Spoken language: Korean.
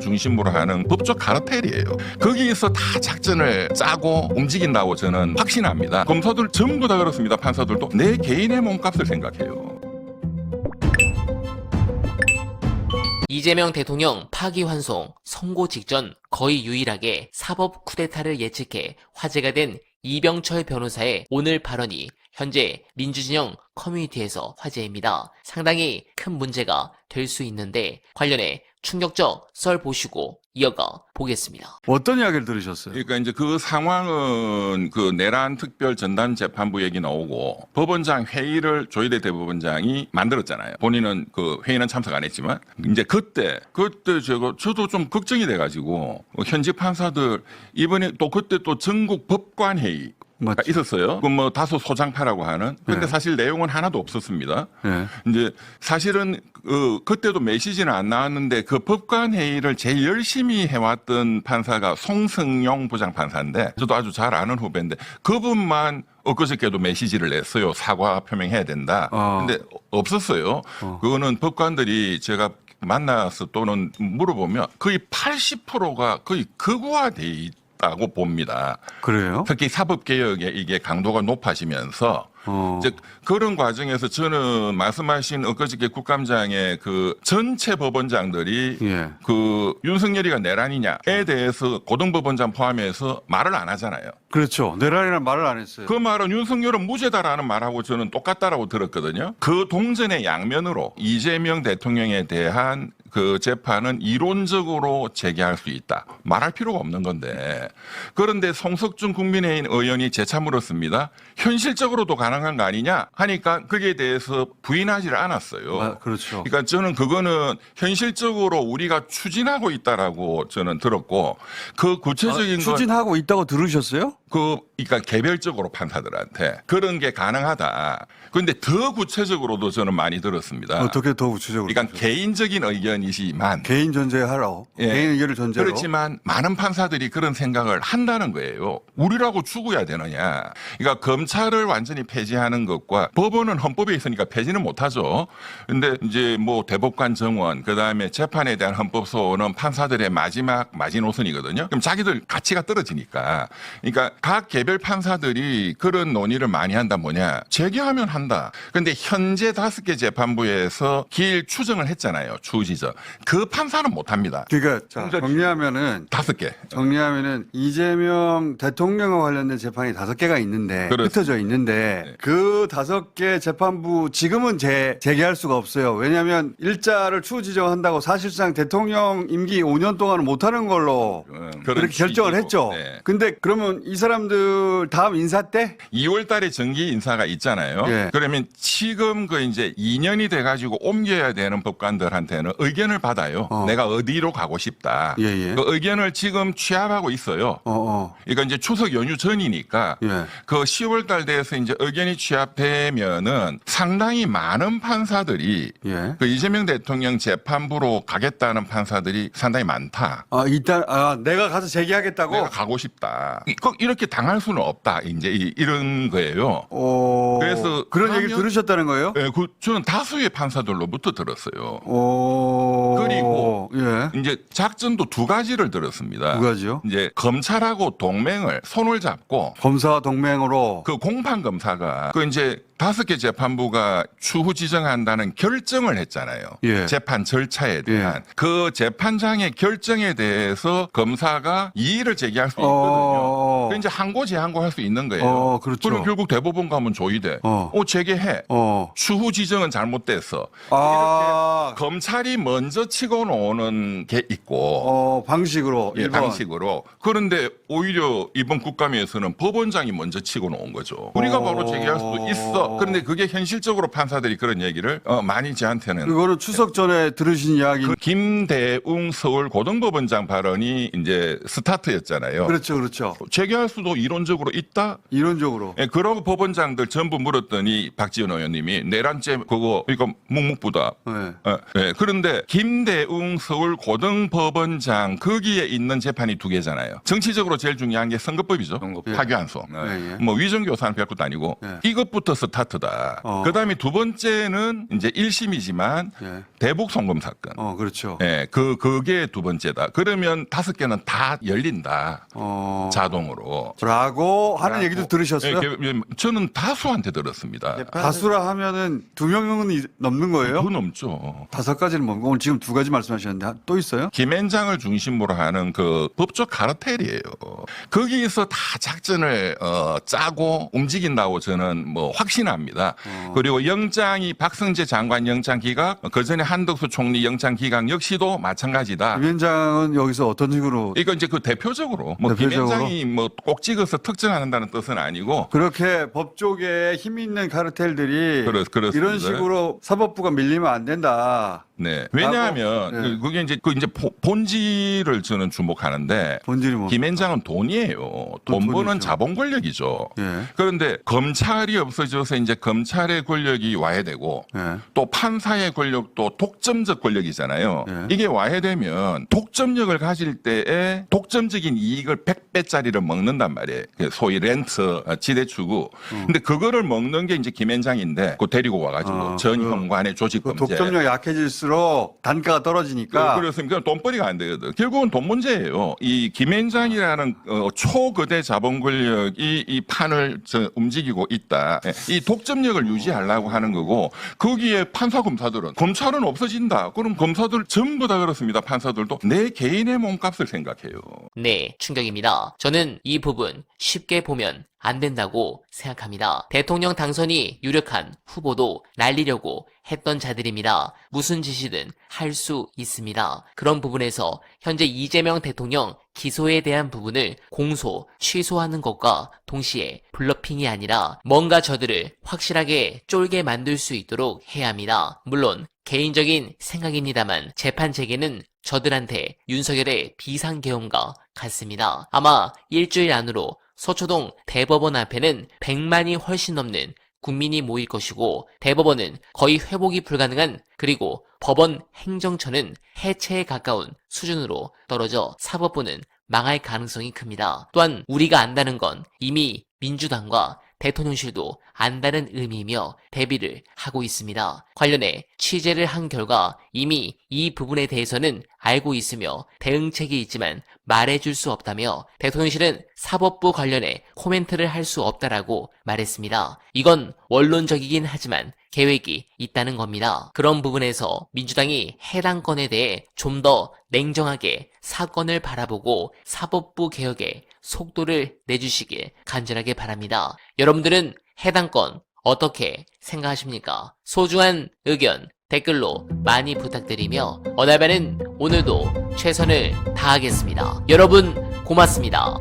중심으로 하는 법적 카르텔이에요. 거기에서 다 작전을 짜고 움직인다고 저는 확신합니다. 검사들 전부 다 그렇습니다. 판사들도 내 개인의 몸값을 생각해요. 이재명 대통령 파기환송 선고 직전 거의 유일하게 사법 쿠데타를 예측해 화제가 된 이병철 변호사의 오늘 발언이 현재 민주진영 커뮤니티에서 화제입니다. 상당히 큰 문제가 될 수 있는데 관련해 충격적 썰 보시고 이어가 보겠습니다. 어떤 이야기를 들으셨어요? 그러니까 이제 그 상황은 그 내란 특별 전담 재판부 얘기 나오고 법원장 회의를 조희대 대법원장이 만들었잖아요. 본인은 그 회의는 참석 안 했지만 이제 그때 그때 제가 저도 좀 걱정이 돼가지고 현직 판사들 이번에 또 그때 또 전국 법관 회의 가 맞죠. 있었어요. 그뭐 다소 소장파라고 하는. 근데 네. 사실 내용은 하나도 없었습니다. 네. 이제 사실은 그 그때도 메시지는 안 나왔는데 그 법관 회의를 제일 열심히 해왔던 판사가 송승용 부장 판사인데 저도 아주 잘 아는 후배인데 그분만 엊그저께도 메시지를 냈어요. 사과 표명해야 된다. 어. 근데 없었어요. 어. 그거는 법관들이 제가 만나서 또는 물어보면 거의 80%가 거의 극우화돼 있 다고 봅니다. 그래요? 특히 사법 개혁에 이게 강도가 높아지면서 어. 즉 그런 과정에서 저는 말씀하신 엊그저께 국감장의 그 전체 법원장들이 예. 그 윤석열이가 내란이냐에 대해서 고등법원장 포함해서 말을 안 하잖아요. 그렇죠. 내란이라는 말을 안 했어요. 그 말은 윤석열은 무죄다라는 말하고 저는 똑같다라고 들었거든요. 그 동전의 양면으로 이재명 대통령에 대한 그 재판은 이론적으로 재개할 수 있다. 말할 필요가 없는 건데. 그런데 송석준 국민의힘 의원이 재차 물었습니다. 현실적으로도 가능한 거 아니냐 하니까 거기에 대해서 부인하지를 않았어요. 아, 그렇죠. 그러니까 저는 그거는 현실적으로 우리가 추진하고 있다라고 저는 들었고 그 구체적인 아, 건 추진하고 있다고 들으셨어요? 그, 그러니까 개별적으로 판사들한테 그런 게 가능하다. 그런데 더 구체적으로도 저는 많이 들었습니다. 어떻게 더 구체적으로? 그러니까 들으셨어요? 개인적인 의견이지만 개인 전제하러. 예. 개인 의견을 전제로. 그렇지만 많은 판사들이 그런 생각을 한다는 거예요. 우리라고 죽어야 되느냐. 그러니까 검찰을 완전히 폐지하는 것과 법원은 헌법에 있으니까 폐지는 못하죠. 근데 이제 뭐 대법관 정원, 그 다음에 재판에 대한 헌법 소원은 판사들의 마지막 마지노선이거든요. 그럼 자기들 가치가 떨어지니까. 그러니까 각 개별 판사들이 그런 논의를 많이 한다 뭐냐. 재개하면 한다. 근데 현재 다섯 개 재판부에서 길 추정을 했잖아요. 추지정. 그 판사는 못 합니다. 그러니까 자, 정리하면은 다섯 개. 정리하면은 이재명 대통령과 관련된 재판이 다섯 개가 있는데 그렇습니다. 흩어져 있는데 네. 그 다섯 개 재판부 지금은 재, 재개할 수가 없어요. 왜냐하면 일자를 추후 지정한다고 사실상 대통령 임기 5년 동안은 못하는 걸로 음, 그런 그렇게 결정을 취지고. 했죠. 네. 근데 그러면 이 사람 들 다음 인사 때 2월 달에 정기 인사가 있잖아요. 예. 그러면 지금 그 이제 2년이 돼 가지고 옮겨야 되는 법관들한테는 의견을 받아요. 어. 내가 어디로 가고 싶다. 예, 예. 그 의견을 지금 취합하고 있어요. 어, 어. 그러니까 이제 추석 연휴 전이니까 예. 그 10월 달 돼서 이제 의견이 취합되면은 상당히 많은 판사들이 예. 그 이재명 대통령 재판부로 가겠다는 판사들이 상당히 많다. 아, 일단 아, 내가 가서 재개하겠다고. 내가 가고 싶다. 이- 꼭 이렇게 당할 수는 없다. 이제 이- 이런 거예요. 어, 그래서 그런 얘기를 그러면- 들으셨다는 거예요? 예, 그 저는 다수의 판사들로부터 들었어요. 어. 그리고 예. 이제 작전도 두 가지를 들었습니다. 두 가지요? 이제 검찰하고 동맹을 손을 잡고 검사와 동맹으로 그 공판 검사가 그 이제 다섯 개 재판부가 추후 지정한다는 결정을 했잖아요. 예. 재판 절차에 대한 그 재판장의 결정에 대해서 검사가 이의를 제기할 수 있거든요. 어. 그 이제 항고 재항고 할 수 있는 거예요. 어, 그렇죠. 럼 결국 대법원 가면 조의돼. 어. 어, 재개해. 어. 추후 지정은 잘못됐어. 아. 검찰이 먼저 치고 놓는 게 있고 어, 방식으로 예, 일본. 방식으로 그런데 오히려 이번 국감에서는 법원장이 먼저 치고 놓은 거죠. 우리가 어. 바로 제기할 수도 있어. 그런데 그게 현실적으로 판사들이 그런 얘기를 어, 많이 저한테는 그거는 추석 전에 들으신 이야기. 그 김대웅 서울 고등법원장 발언이 이제 스타트였잖아요. 그렇죠, 그렇죠. 파기할 수도 이론적으로 있다. 이론적으로. 예, 그러고 법원장들 전부 물었더니 박지원 의원님이 내란죄 그거 이거 묵묵부다. 네. 예, 예. 그런데 김대웅 서울 고등법원장 거기에 있는 재판이 두 개잖아요. 정치적으로 제일 중요한 게 선거법이죠. 예. 파기환송. 예, 예. 뭐 위정교사는 별것도 아니고 예. 이것부터 스타 트다. 어. 그다음에 두 번째는 이제 1심이지만 예. 대북 송금 사건. 어, 그렇죠. 예, 그 그게 두 번째다. 그러면 다섯 개는 다 열린다. 어. 자동으로. 라고 하는 라고. 얘기도 들으셨어요? 예, 그, 저는 다수한테 들었습니다. 다수라 하면은 두 명은 이- 넘는 거예요? 그 넘죠. 다섯 가지는 뭔가 오늘 지금 두 가지 말씀하셨는데 한- 또 있어요? 김앤장을 중심으로 하는 그 법적 카르텔이에요. 거기에서 다 작전을 어, 짜고 움직인다고 저는 뭐 확신합니다. 어. 그리고 영장이 박성재 장관 영장 기각, 그 전에 한덕수 총리 영장 기각 역시도 마찬가지다. 김현장은 여기서 어떤 식으로 이거 이제 그 대표적으로 뭐? 김앤장이 뭐 꼭 찍어서 특정한다는 뜻은 아니고 그렇게 법 쪽에 힘 있는 카르텔들이 그렇-. 이런 식으로 사법부가 밀리면 안 된다. 네. 왜냐하면 네. 그- 그게 이제 그 이제 보- 본질을 저는 주목하는데 본질이 뭐? 김앤장은 돈이에요. 돈 돈이죠. 버는 자본 권력이죠. 예. 그런데 검찰이 없어져서 이제 검찰의 권력이 와야 되고 예. 또 판사의 권력도 독점적 권력이잖아요. 네. 이게 와야 되면 독점력을 가질 때에 독점적인 이익을 100배짜리를 먹는단 말이에요. 그 소위 렌트, 어, 지대추구. 근데 그거를 먹는 게 이제 김앤장인데 그 데리고 와가지고 어, 전 그- 현관의 조직 그 범죄. 독점력 약해질수록 단가가 떨어지니까 그- 그렇습니까? 돈벌이가 안 되거든. 결국은 돈 문제예요. 이 김앤장이라는 어, 초거대 자본 권력이 이 판을 저 움직이고 있다. 예, 이 독점력을 유지하려고 하는 거고 거기에 판사 검사들은 검찰은 없어진다. 그럼 검사들 전부 다 그렇습니다. 판사들도 내 개인의 몸값을 생각해요. 네, 충격입니다. 저는 이 부분 쉽게 보면 안 된다고 생각합니다. 대통령 당선이 유력한 후보도 날리려고 했던 자들입니다. 무슨 짓이든 할 수 있습니다. 그런 부분에서 현재 이재명 대통령 기소에 대한 부분을 공소, 취소하는 것과 동시에 블러핑이 아니라 뭔가 저들을 확실하게 쫄게 만들 수 있도록 해야 합니다. 물론 개인적인 생각입니다만 재판 체계는 저들한테 윤석열의 비상계엄과 같습니다. 아마 일주일 안으로 서초동 대법원 앞에는 100만이 훨씬 넘는 국민이 모일 것이고 대법원은 거의 회복이 불가능한 그리고 법원 행정처는 해체에 가까운 수준으로 떨어져 사법부는 망할 가능성이 큽니다. 또한 우리가 안다는 건 이미 민주당과 대통령실도 안다는 의미이며 대비를 하고 있습니다. 관련해 취재를 한 결과 이미 이 부분에 대해서는 알고 있으며 대응책이 있지만 말해줄 수 없다며 대통령실은 사법부 관련해 코멘트를 할 수 없다라고 말했습니다. 이건 원론적이긴 하지만 계획이 있다는 겁니다. 그런 부분에서 민주당이 해당 건에 대해 좀 더 냉정하게 사건을 바라보고 사법부 개혁에 속도를 내주시길 간절하게 바랍니다. 여러분들은 해당 건 어떻게 생각하십니까? 소중한 의견 댓글로 많이 부탁드리며 어날바는 오늘도 최선을 다하겠습니다. 여러분 고맙습니다.